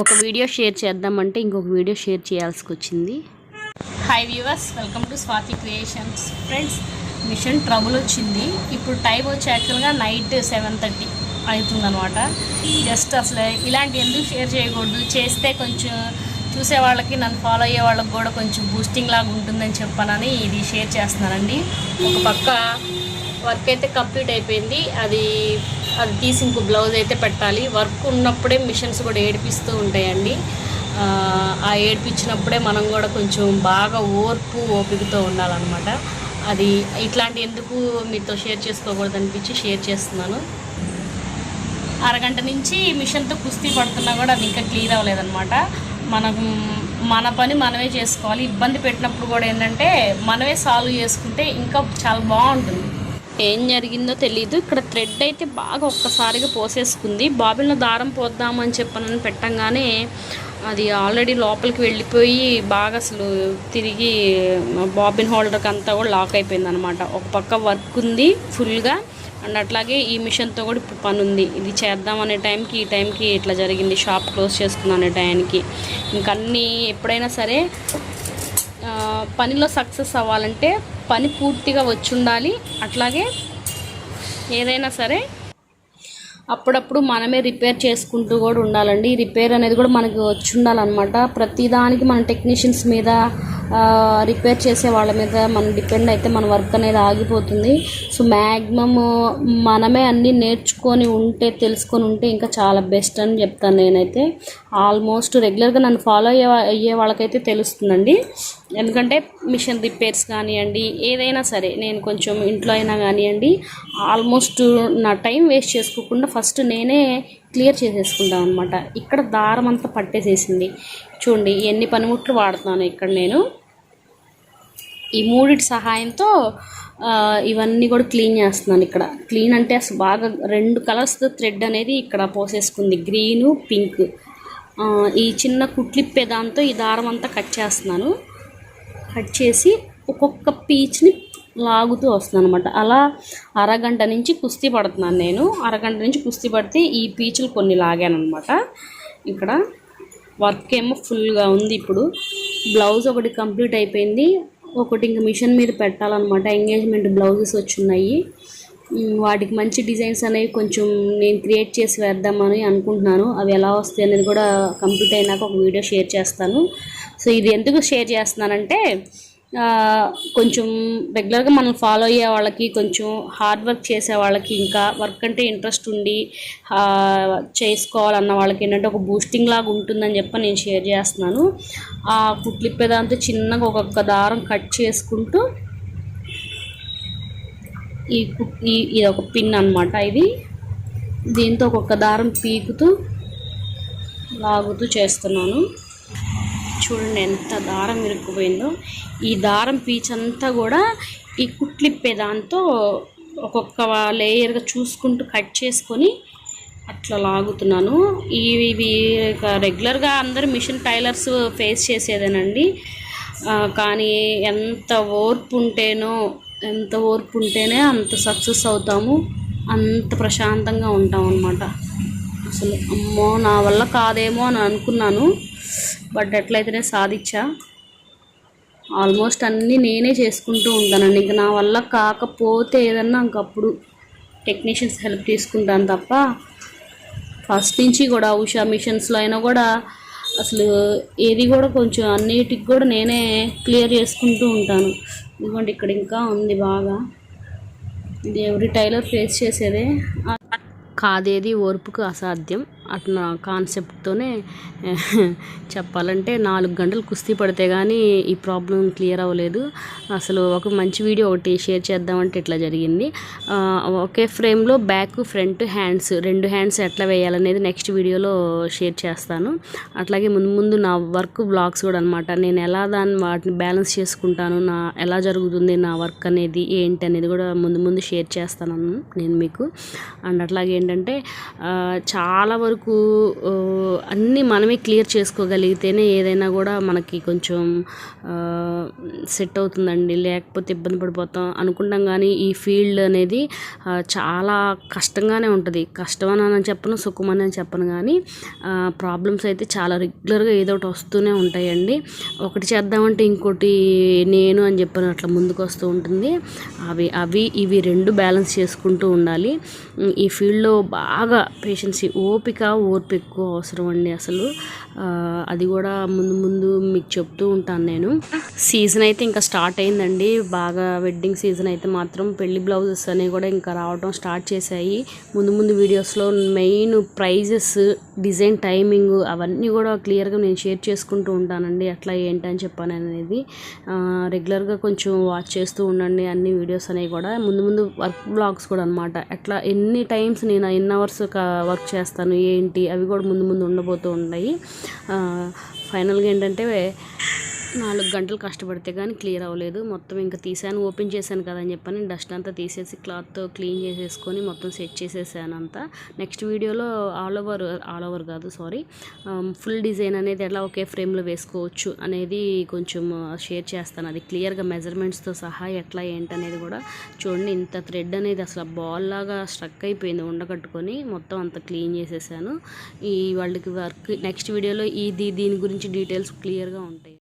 ఒక video share చేద్దామంటే ఇంకొక వీడియో షేర్ చేయాల్సి వచ్చింది hi viewers welcome to Swathi creations friends machine trouble వచ్చింది. ఇప్పుడు టైం వచ్చి యాక్చువల్గా నైట్ సెవెన్ థర్టీ అవుతుందనమాట జస్ట్ అసలు ఇలాంటి ఎందుకు షేర్ చేయకూడదు? చేస్తే కొంచెం చూసే వాళ్ళకి నన్ను ఫాలో అయ్యే వాళ్ళకి కూడా కొంచెం బూస్టింగ్ లాగా ఉంటుందని చెప్పానని ఇది షేర్ చేస్తున్నానండి. ఒక పక్క వర్క్ అయితే కంప్లీట్ అయిపోయింది. అది అది తీసి ఇంకో బ్లౌజ్ అయితే పెట్టాలి. వర్క్ ఉన్నప్పుడే మిషన్స్ కూడా ఏడిపిస్తూ ఉంటాయండి. ఆ, ఏడిపించినప్పుడే మనం కూడా కొంచెం బాగా ఓర్పు ఓపికతో ఉండాలన్నమాట. అది ఇట్లాంటి ఎందుకు మీతో షేర్ చేసుకోకూడదు అనిపించి షేర్ చేస్తున్నాను. అరగంట నుంచి మిషన్తో కుస్తీ పడుతున్నా కూడా అది ఇంకా క్లియర్ అవ్వలేదన్నమాట. మనం మన పని మనమే చేసుకోవాలి. ఇబ్బంది పెట్టినప్పుడు కూడా ఏంటంటే మనమే సాల్వ్ చేసుకుంటే ఇంకా చాలా బాగుంటుంది. ఏం జరిగిందో తెలియదు ఇక్కడ థ్రెడ్ అయితే బాగా ఒక్కసారిగా పోసేసుకుంది. బాబిల్లో దారం పోద్దామని చెప్పనని పెట్టంగానే అది ఆల్రెడీ లోపలికి వెళ్ళిపోయి బాగా అసలు తిరిగి బాబిన్ హోల్డర్కి అంతా కూడా లాక్ అయిపోయింది అనమాట ఒక పక్క వర్క్ ఉంది ఫుల్గా అండ్ అట్లాగే ఈ మిషన్తో కూడా ఇప్పుడు పని ఉంది ఇది చేద్దాం అనే టైంకి ఈ టైంకి ఇట్లా జరిగింది. షాప్ క్లోజ్ చేసుకుందాం అనే టైంకి. ఇంకన్నీ ఎప్పుడైనా సరే పనిలో సక్సెస్ అవ్వాలంటే పని పూర్తిగా వచ్చి ఉండాలి అట్లాగే ఏదైనా సరే అప్పుడప్పుడు మనమే రిపేర్ చేసుకుంటూ కూడా ఉండాలండి. రిపేర్ అనేది కూడా మనకి వచ్చి ఉండాలన్నమాట ప్రతిదానికి మన టెక్నీషియన్స్ మీద రిపేర్ చేసే వాళ్ళ మీద మనం డిపెండ్ అయితే మన వర్క్ అనేది ఆగిపోతుంది. సో మ్యాక్సిమమ్ మనమే అన్నీ నేర్చుకొని ఉంటే తెలుసుకొని ఉంటే ఇంకా చాలా బెస్ట్ అని చెప్తాను నేనైతే. ఆల్మోస్ట్ రెగ్యులర్గా నన్ను ఫాలో అయ్యే అయ్యే వాళ్ళకైతే తెలుస్తుందండి. ఎందుకంటే మిషన్ రిపేర్స్ కానివ్వండి ఏదైనా సరే నేను కొంచెం ఇంట్లో అయినా కానివ్వండి ఆల్మోస్ట్ నా టైం వేస్ట్ చేసుకోకుండా ఫస్ట్ నేనే క్లియర్ చేసేసుకుంటాను అనమాట ఇక్కడ దారం అంతా పట్టేసేసింది. చూడండి ఎన్ని పనిముట్లు వాడుతున్నాను ఇక్కడ నేను. ఈ మూడిటి సహాయంతో ఇవన్నీ కూడా క్లీన్ చేస్తున్నాను ఇక్కడ. క్లీన్ అంటే అసలు బాగా రెండు కలర్స్ థ్రెడ్ అనేది ఇక్కడ పోసేసుకుంది. Green pink. ఈ చిన్న కుట్లిప్పే దాంతో ఈ దారం అంతా కట్ చేస్తున్నాను. కట్ చేసి ఒక్కొక్క పీచ్ని లాగుతూ వస్తున్నాను అనమాట అలా అరగంట నుంచి కుస్తీ పడుతున్నాను నేను. అరగంట నుంచి కుస్తీ పడితే ఈ పీచులు కొన్ని లాగాను అనమాట ఇక్కడ వర్క్ ఏమో ఫుల్గా ఉంది ఇప్పుడు. బ్లౌజ్ ఒకటి కంప్లీట్ అయిపోయింది. ఒకటి ఇంకా మిషన్ మీద పెట్టాలన్నమాట. ఎంగేజ్మెంట్ బ్లౌజెస్ వచ్చున్నాయి. వాటికి మంచి డిజైన్స్ అనేవి కొంచెం నేను క్రియేట్ చేసి వేద్దామని అనుకుంటున్నాను. అవి ఎలా వస్తాయి అనేది కూడా కంప్లీట్ అయినాక ఒక వీడియో షేర్ చేస్తాను. సో ఇది ఎందుకు షేర్ చేస్తున్నానంటే కొంచెం రెగ్యులర్గా మనం ఫాలో అయ్యే వాళ్ళకి కొంచెం హార్డ్ వర్క్ చేసే వాళ్ళకి ఇంకా వర్క్ అంటే ఇంట్రెస్ట్ ఉండి చేసుకోవాలన్న వాళ్ళకి ఏంటంటే ఒక బూస్టింగ్ లాగా ఉంటుందని చెప్పి నేను షేర్ చేస్తున్నాను. ఆ కుట్లిప్పే దాంతో చిన్నగా ఒక్కొక్క దారం కట్ చేసుకుంటూ ఈ ఈ ఇది ఒక పిన్ అన్నమాట ఇది. దీంతో ఒక్కొక్క దారం పీకుతూ లాగుతూ చేస్తున్నాను. చూడండి ఎంత దారం ఇరుక్కుపోయిందో. ఈ దారం పీచ్ అంతా కూడా ఈ కుట్లిప్పే దాంతో ఒక్కొక్క లేయర్గా చూసుకుంటూ కట్ చేసుకొని అట్లా లాగుతున్నాను. ఇవి ఇవి రెగ్యులర్గా అందరు మిషన్ టైలర్స్ ఫేస్ చేసేదేనండి. కానీ ఎంత ఓర్పు ఉంటేనో ఎంత ఓర్పు ఉంటేనే అంత సక్సెస్ అవుతాము. అంత ప్రశాంతంగా ఉంటాం అన్నమాట అసలు అమ్మో నా వల్ల కాదేమో అని అనుకున్నాను. బట్ ఎట్లయితేనే సాధించా. ఆల్మోస్ట్ అన్నీ నేనే చేసుకుంటూ ఉంటానండి. ఇంకా నా వల్ల కాకపోతే ఏదన్నా ఇంకప్పుడు టెక్నీషియన్స్ హెల్ప్ తీసుకుంటాను తప్ప ఫస్ట్ నుంచి కూడా ఉషా మిషన్స్లో అయినా కూడా అసలు ఏది కూడా కొంచెం అన్నిటికి కూడా నేనే క్లియర్ చేసుకుంటూ ఉంటాను. ఇదిగోండి ఇక్కడ ఇంకా ఉంది బాగా. ఇది ఎవరి టైలర్ ఫేస్ చేసేదే? కాదేది ఓర్పుకు అసాధ్యం. అట్లా కాన్సెప్ట్తోనే చెప్పాలంటే నాలుగు గంటలు కుస్తీ పడితే కానీ ఈ ప్రాబ్లం క్లియర్ అవ్వలేదు. అసలు ఒక మంచి వీడియో ఒకటి షేర్ చేద్దామంటే ఇట్లా జరిగింది. ఒకే ఫ్రేమ్లో బ్యాక్ ఫ్రంట్ హ్యాండ్స్ రెండు హ్యాండ్స్ ఎట్లా వేయాలనేది నెక్స్ట్ వీడియోలో షేర్ చేస్తాను. అట్లాగే ముందు ముందు నా వర్క్ బ్లాగ్స్ కూడా అనమాట నేను ఎలా దాన్ని వాటిని బ్యాలెన్స్ చేసుకుంటాను నా ఎలా జరుగుతుంది నా వర్క్ అనేది ఏంటి అనేది కూడా ముందు ముందు షేర్ చేస్తాను నేను మీకు. అండ్ అట్లాగే ఏంటంటే చాలా వరకు వరకు అన్నీ మనమే క్లియర్ చేసుకోగలిగితేనే ఏదైనా కూడా మనకి కొంచెం సెట్ అవుతుందండి. లేకపోతే ఇబ్బంది పడిపోతాం. అనుకుంటాం కానీ ఈ ఫీల్డ్ అనేది చాలా కష్టంగానే ఉంటుంది. కష్టం అని చెప్పను సుఖం అని చెప్పను కానీ ప్రాబ్లమ్స్ అయితే చాలా రెగ్యులర్గా ఏదో ఒకటి వస్తూనే ఉంటాయండి. ఒకటి చేద్దామంటే ఇంకోటి నేను అని చెప్పని అట్లా ముందుకు వస్తూ ఉంటుంది. అవి అవి ఇవి రెండు బ్యాలెన్స్ చేసుకుంటూ ఉండాలి. ఈ ఫీల్డ్లో బాగా పేషెన్సీ ఓపిక ఓర్పు ఎక్కువ అవసరం అండి అసలు. అది కూడా ముందు ముందు మీకు చెప్తూ ఉంటాను నేను. సీజన్ అయితే ఇంకా స్టార్ట్ అయిందండి. బాగా వెడ్డింగ్ సీజన్ అయితే మాత్రం పెళ్ళి బ్లౌజెస్ అనేవి కూడా ఇంకా రావడం స్టార్ట్ చేశాయి. ముందు ముందు వీడియోస్లో మెయిన్ ప్రైజెస్ డిజైన్ టైమింగ్ అవన్నీ కూడా క్లియర్గా నేను షేర్ చేసుకుంటూ ఉంటానండి. అట్లా ఏంటని చెప్పాను అనేది. రెగ్యులర్గా కొంచెం వాచ్ చేస్తూ ఉండండి అన్ని వీడియోస్ అనేవి కూడా. ముందు ముందు వర్క్ బ్లాగ్స్ కూడా అనమాట ఎట్లా ఎన్ని టైమ్స్ నేను ఎన్ని అవర్స్ వర్క్ చేస్తాను ఏ ఏంటి? అవి కూడా ముందు ముందు ఉండబోతూ ఉన్నాయి. ఫైనల్గా ఏంటంటే నాలుగు గంటలు కష్టపడితే కానీ క్లియర్ అవ్వలేదు. మొత్తం ఇంకా తీసాను ఓపెన్ చేశాను కదా అని చెప్పని డస్ట్ అంతా తీసేసి క్లాత్తో క్లీన్ చేసేసుకొని మొత్తం సెట్ చేసేసాను అంతా. నెక్స్ట్ వీడియోలో ఆల్ ఓవర్ ఆల్ ఓవర్ కాదు సారీ ఫుల్ డిజైన్ అనేది ఎలా ఒకే ఫ్రేమ్లో వేసుకోవచ్చు అనేది కొంచెం షేర్ చేస్తాను. అది క్లియర్గా మెజర్మెంట్స్తో సహా ఎట్లా ఏంటనేది కూడా చూడండి. ఇంత థ్రెడ్ అనేది అసలు బాల్ లాగా స్ట్రక్ అయిపోయింది ఉండకట్టుకొని మొత్తం అంత క్లీన్ చేసేసాను. ఈ వాళ్ళకి వర్క్ నెక్స్ట్ వీడియోలో ఇది దీని గురించి డీటెయిల్స్ క్లియర్గా ఉంటాయి.